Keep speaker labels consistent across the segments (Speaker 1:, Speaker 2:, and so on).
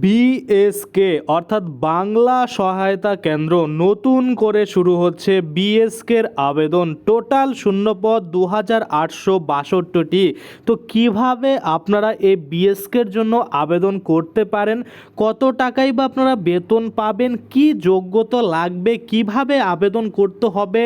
Speaker 1: BSK অর্থাৎ বাংলা সহায়তা কেন্দ্র নতুন করে শুরু হচ্ছে বিএসকের আবেদন। টোটাল শূন্যপদ দু হাজার আটশো বাষট্টিটি। তো কীভাবে আপনারা এই বিএসকের জন্য আবেদন করতে পারেন? কত টাকাই বা আপনারা বেতন পাবেন? কি যোগ্যতা লাগবে? কীভাবে আবেদন করতে হবে?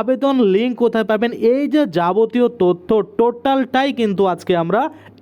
Speaker 1: আবেদন লিঙ্ক কোথায় পাবেন? এই যে যাবতীয় তথ্য, টোটালটাই কিন্তু আজকে আমরা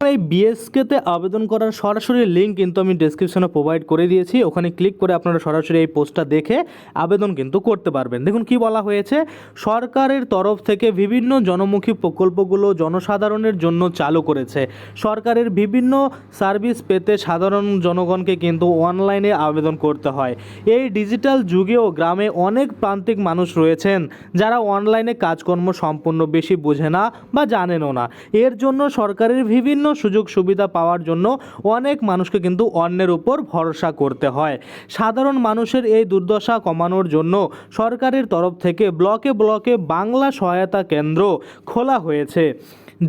Speaker 1: এই বিএসকেতে আবেদন করার সরাসরি লিঙ্ক কিন্তু আমি ডেসক্রিপশনে প্রোভাইড করে দিয়েছি। ওখানে ক্লিক করে আপনারা সরাসরি এই পোস্টটা দেখে আবেদন কিন্তু করতে পারবেন। দেখুন কি বলা হয়েছে, সরকারের তরফ থেকে বিভিন্ন জনমুখী প্রকল্পগুলো জনসাধারণের জন্য চালু করেছে। সরকারের বিভিন্ন সার্ভিস পেতে সাধারণ জনগণকে কিন্তু অনলাইনে আবেদন করতে হয়। এই ডিজিটাল যুগেও গ্রামে অনেক প্রান্তিক মানুষ রয়েছেন, যারা অনলাইনে কাজকর্ম সম্পূর্ণ বেশি বোঝে না বা জানেনও না। এর জন্য সরকারের বিভিন্ন সুযোগ সুবিধা পাওয়ার জন্য অনেক মানুষকে কিন্তু অন্যের উপর ভরসা করতে হয়। সাধারণ মানুষের এই দুর্দশা কমানোর জন্য সরকারের তরফ থেকে ব্লকে ব্লকে বাংলা সহায়তা কেন্দ্র খোলা হয়েছে।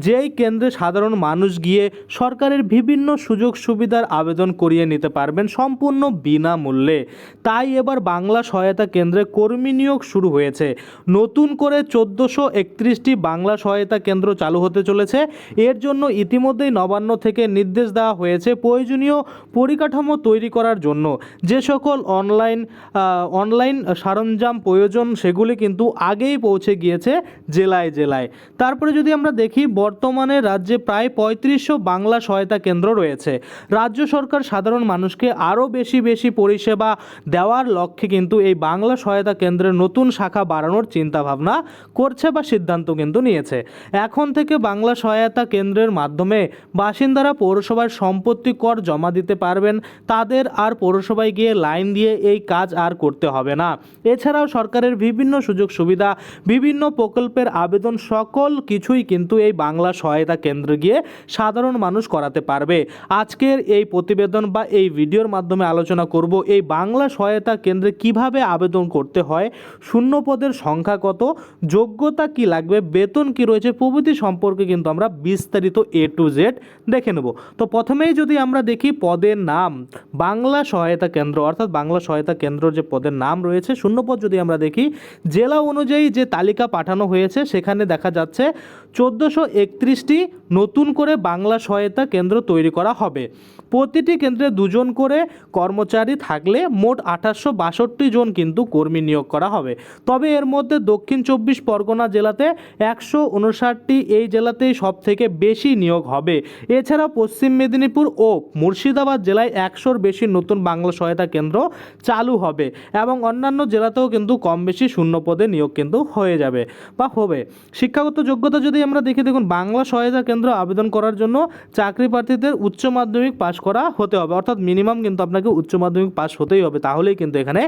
Speaker 1: যেই কেন্দ্রে সাধারণ মানুষ গিয়ে সরকারের বিভিন্ন সুযোগ সুবিধার আবেদন করিয়ে নিতে পারবেন সম্পূর্ণ বিনামূল্যে। তাই এবার বাংলা সহায়তা কেন্দ্রে কর্মী নিয়োগ শুরু হয়েছে। নতুন করে চোদ্দোশো একত্রিশটি বাংলা সহায়তা কেন্দ্র চালু হতে চলেছে। এর জন্য ইতিমধ্যেই নবান্ন থেকে নির্দেশ দেওয়া হয়েছে প্রয়োজনীয় পরিকাঠামো তৈরি করার জন্য। যে সকল অনলাইন অনলাইন সরঞ্জাম প্রয়োজন সেগুলি কিন্তু আগেই পৌঁছে গিয়েছে জেলায় জেলায়। তারপরে যদি আমরা দেখি বর্তমানে রাজ্যে প্রায় পঁয়ত্রিশশো বাংলা সহায়তা কেন্দ্র রয়েছে। রাজ্য সরকার সাধারণ মানুষকে আরও বেশি বেশি পরিষেবা দেওয়ার লক্ষ্যে কিন্তু এই বাংলা সহায়তা কেন্দ্রের নতুন শাখা বাড়ানোর চিন্তাভাবনা করছে বা সিদ্ধান্ত কিন্তু নিয়েছে। এখন থেকে বাংলা সহায়তা কেন্দ্রের মাধ্যমে বাসিন্দারা পৌরসভার সম্পত্তি কর জমা দিতে পারবেন, তাদের আর পৌরসভায় গিয়ে লাইন দিয়ে এই কাজ আর করতে হবে না। এছাড়াও সরকারের বিভিন্ন সুযোগ সুবিধা, বিভিন্ন প্রকল্পের আবেদন, সকল কিছুই কিন্তু এই বাংলা সহায়তা কেন্দ্রে গিয়ে সাধারণ মানুষ করাতে পারবে। আজকের এই প্রতিবেদন বা এই ভিডিওর মাধ্যমে আলোচনা করব, এই বাংলা সহায়তা কেন্দ্রে কীভাবে আবেদন করতে হয়, শূন্য পদের সংখ্যা কত, যোগ্যতা কি লাগবে, বেতন কি রয়েছে, প্রভৃতি সম্পর্কে কিন্তু আমরা বিস্তারিত এ টু জেড দেখে নেব। তো প্রথমেই যদি আমরা দেখি পদের নাম, বাংলা সহায়তা কেন্দ্র, অর্থাৎ বাংলা সহায়তা কেন্দ্র যে পদের নাম রয়েছে শূন্যপদ যদি আমরা দেখি, জেলা অনুযায়ী যে তালিকা পাঠানো হয়েছে, সেখানে দেখা যাচ্ছে চোদ্দোশো একত্রিশটি নতুন করে বাংলা সহায়তা কেন্দ্র তৈরি করা হবে। প্রতিটি কেন্দ্রে দুজন করে কর্মচারী থাকলে মোট আঠাশশো বাষট্টি জন কিন্তু কর্মী নিয়োগ করা হবে। তবে এর মধ্যে দক্ষিণ চব্বিশ পরগনা জেলাতে একশো উনষাটটি এই জেলাতেই সব থেকে বেশি নিয়োগ হবে। এছাড়া পশ্চিম মেদিনীপুর ও মুর্শিদাবাদ জেলায় একশোর বেশি নতুন বাংলা সহায়তা কেন্দ্র চালু হবে এবং অন্যান্য জেলাতেও কিন্তু কম বেশি শূন্য পদে নিয়োগ কিন্তু হয়ে যাবে। বা হবে। শিক্ষাগত যোগ্যতা যদি আমরা দেখি, দেখুন, বাংলা সহায়তা কেন্দ্র আবেদন করার জন্য চাকরি প্রার্থীদের উচ্চ মাধ্যমিক পাশ করা হতে হবে। অর্থাৎ মিনিমাম কিন্তু আপনাকে উচ্চ মাধ্যমিক পাস হতেই হবে। তাহলেই কিন্তু এখানে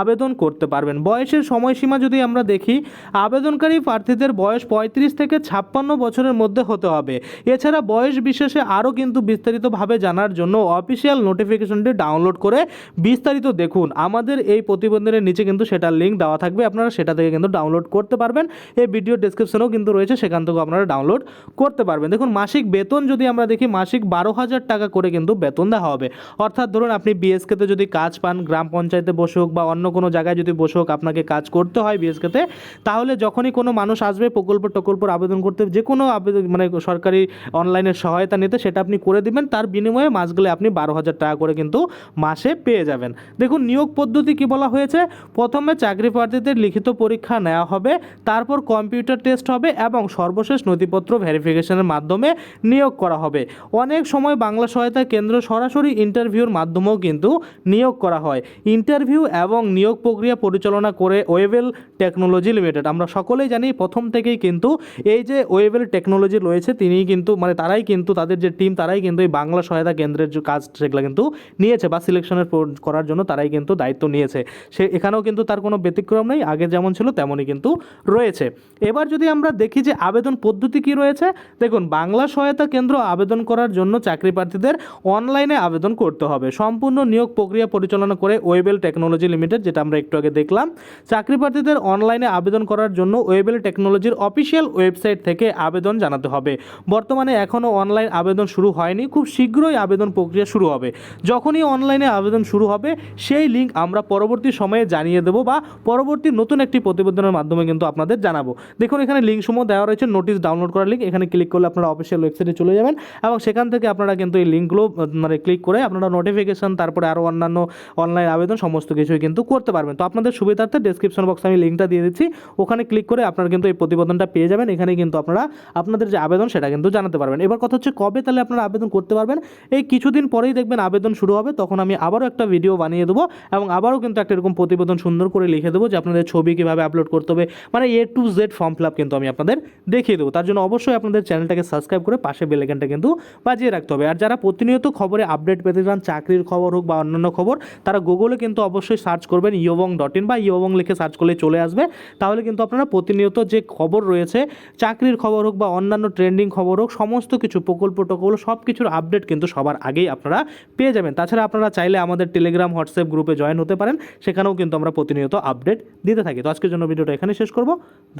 Speaker 1: আবেদন করতে পারবেন। বয়সের সময়সীমা যদি আমরা দেখি, আবেদনকারী প্রার্থীদের বয়স পঁয়ত্রিশ থেকে ছাপ্পান্ন বছরের মধ্যে হতে হবে। এছাড়া বয়স বিশেষে আরও কিন্তু বিস্তারিতভাবে জানার জন্য অফিসিয়াল নোটিফিকেশনটি ডাউনলোড করে বিস্তারিত দেখুন। আমাদের এই প্রতিবেদনের নিচে কিন্তু সেটার লিঙ্ক দেওয়া থাকবে। আপনারা সেটা থেকে কিন্তু ডাউনলোড করতে পারবেন। এই ভিডিও ডেসক্রিপশনেও কিন্তু রয়েছে, সেখান থেকেও আপনারা ডাউনলোড করতে পারবেন। দেখুন, মাসিক বেতন যদি আমরা দেখি, মাসিক বারো হাজার টাকা করে কিন্তু বেতন দেওয়া হবে। অর্থাৎ ধরুন, আপনি বিএসকেতে যদি কাজ পান, গ্রাম পঞ্চায়েতে বসে হোক বা অন্য কোনো জায়গায় যদি বসে হোক আপনাকে কাজ করতে হয় বিএসকেতে তাহলে যখনই কোনো মানুষ আসবে, প্রকল্প টকল্পর আবেদন করতে, যে কোনো আবেদন মানে সরকারি অনলাইনের সহায়তা নিতে, সেটা আপনি করে দিবেন। তার বিনিময়ে মাস গেলে আপনি বারো হাজার টাকা করে কিন্তু মাসে পেয়ে যাবেন। দেখুন, নিয়োগ পদ্ধতি কি বলা হয়েছে? প্রথমে চাকরি প্রার্থীদের লিখিত পরীক্ষা নেওয়া হবে, তারপর কম্পিউটার টেস্ট হবে এবং সর্বশেষ নথিপত্র ভেরিফিকেশনের মাধ্যমে নিয়োগ করা হবে। অনেক সময় বাংলা সহায়তা কেন্দ্র সরাসরি ইন্টারভিউর মাধ্যমেও কিন্তু নিয়োগ করা হয়। ইন্টারভিউ এবং নিয়োগ প্রক্রিয়া পরিচালনা করে ওয়েবেল টেকনোলজি লিমিটেড। আমরা সকলেই জানি প্রথম থেকেই কিন্তু এই যে ওয়েবেল টেকনোলজি রয়েছে, তিনিই কিন্তু মানে তারাই কিন্তু তাদের যে টিম, তারাই কিন্তু এই বাংলা সহায়তা কেন্দ্রের যে কাজ সেগুলো কিন্তু নিয়েছে বা সিলেকশনের করার জন্য তারাই কিন্তু দায়িত্ব নিয়েছে। সে এখানেও কিন্তু তার কোনো ব্যতিক্রম নেই, আগে যেমন ছিল তেমনই কিন্তু রয়েছে। এবার যদি আমরা দেখি যে আবেদন পদ্ধতি কি রয়েছে? দেখুন, বাংলা সহায়তা কেন্দ্র আবেদন করার জন্য চাকরি প্রার্থীদের অনলাইনে আবেদন করতে হবে। সম্পূর্ণ নিয়োগ প্রক্রিয়া পরিচালনা করে ওয়েবেল টেকনোলজি লিমিটেড যেটা আমরা একটু আগে দেখলাম চাকরি প্রার্থীদের অনলাইনে আবেদন করার জন্য ওয়েবেল টেকনোলজির অফিসিয়াল ওয়েবসাইট থেকে আবেদন জানাতে হবে। বর্তমানে এখনও অনলাইন আবেদন শুরু হয়নি। খুব শীঘ্রই আবেদন প্রক্রিয়া শুরু হবে। যখনই অনলাইনে আবেদন শুরু হবে, সেই লিঙ্ক আমরা পরবর্তী সময়ে জানিয়ে দেবো বা পরবর্তী নতুন একটি প্রতিবেদনের মাধ্যমে কিন্তু আপনাদের জানাব। দেখুন, এখানে লিঙ্ক সমূহ দেওয়া রয়েছে, নোটিশ ডাউনলোড করার লিঙ্ক এখানে ক্লিক করলে আপনারা অফিসিয়াল ওয়েবসাইটে চলে যাবেন এবং সেখান থেকে আপনারা কিন্তু এই লিঙ্কগুলো মানে ক্লিক করে আপনারা নোটিফিকেশন তারপরে আরও অন্যান্য অনলাইন আবেদন, সমস্ত কিছুই কিন্তু করতে পারবেন। তো আপনাদের সুবিধার্থে ডেসক্রিপশন বক্সে আমি লিঙ্কটা দিয়ে দিচ্ছি। ওখানে ক্লিক করে আপনারা কিন্তু এই প্রতিবেদনটা পেয়ে যাবেন। এখানে কিন্তু আপনারা আপনাদের যে আবেদন সেটা কিন্তু জানাতে পারবেন। এবার কথা হচ্ছে কবে তাহলে আপনারা আবেদন করতে পারবেন? এই কিছুদিন পরেই দেখবেন আবেদন শুরু হবে। তখন আমি আবারও একটা ভিডিও বানিয়ে দেবো এবং আবারও কিন্তু একটা এরকম প্রতিবেদন সুন্দর করে লিখে দেবো যে আপনাদের ছবি কীভাবে আপলোড করতে হবে। মানে A to Z form fill up কিন্তু আমি আপনাদের দেখিয়ে দেবো। তার জন্য অবশ্যই আপনাদের চ্যানেলটাকে সাবস্ক্রাইব করে পাশে বেলেকেনটা কিন্তু বাজিয়ে রাখতে হবে। আর যারা প্রতিনিয়ত খবরে আপডেট পেতে চান, চাকরির খবর হোক বা অন্যান্য খবর, তারা গুগলে কিন্তু অবশ্যই সার্চ করবেন ইয়োবং ডট ইন বা ইয়োবং লিখে সার্চ করলে চলে আসবে। তাহলে কিন্তু আপনারা প্রতিনিয়ত যে খবর রয়েছে, চাকরির খবর হোক বা অন্যান্য ট্রেন্ডিং খবর হোক, সমস্ত কিছু, প্রকল্প টকল্প সব কিছুর আপডেট কিন্তু সবার আগেই আপনারা পেয়ে যাবেন। তাছাড়া আপনারা চাইলে আমাদের টেলিগ্রাম হোয়াটসঅ্যাপ গ্রুপে জয়েন হতে পারেন। সেখানেও কিন্তু আমরা প্রতিনিয়ত আপডেট দিতে থাকি। তো আজকের জন্য ভিডিওটা এখানে শেষ করব।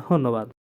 Speaker 1: ধন্যবাদ।